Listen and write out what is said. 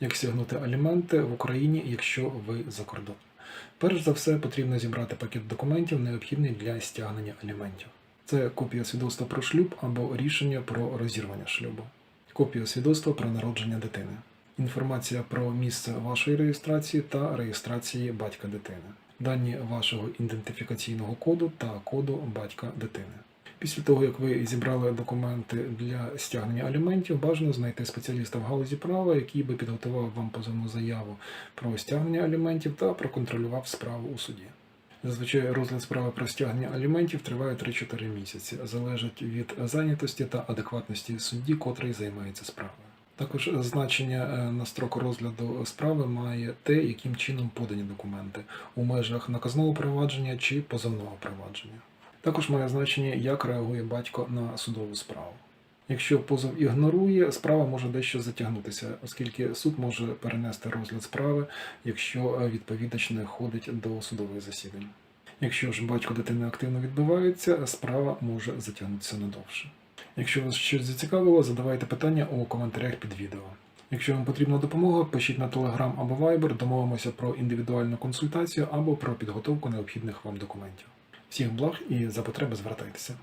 Як стягнути аліменти в Україні, якщо ви за кордоном? Перш за все, потрібно зібрати пакет документів, необхідний для стягнення аліментів. Це копія свідоцтва про шлюб або рішення про розірвання шлюбу, копія свідоцтва про народження дитини, інформація про місце вашої реєстрації та реєстрації батька дитини, дані вашого ідентифікаційного коду та коду батька дитини. Після того, як ви зібрали документи для стягнення аліментів, бажано знайти спеціаліста в галузі права, який би підготував вам позовну заяву про стягнення аліментів та проконтролював справу у суді. Зазвичай розгляд справи про стягнення аліментів триває 3-4 місяці, залежить від зайнятості та адекватності судді, котрий займається справою. Також значення е, на строк розгляду справи має те, яким чином подані документи у межах наказного провадження чи позовного провадження. Також має значення, як реагує батько на судову справу. Якщо позов ігнорує, справа може дещо затягнутися, оскільки суд може перенести розгляд справи, якщо е, відповідач не ходить до судових засідань. Якщо ж батько дитини активно відбивається, справа може затягнутися надовше. Якщо вас щось зацікавило, задавайте питання у коментарях під відео. Якщо вам потрібна допомога, пишіть на Telegram або Viber, домовимося про індивідуальну консультацію або про підготовку необхідних вам документів. Всіх благ і за потреби звертайтеся.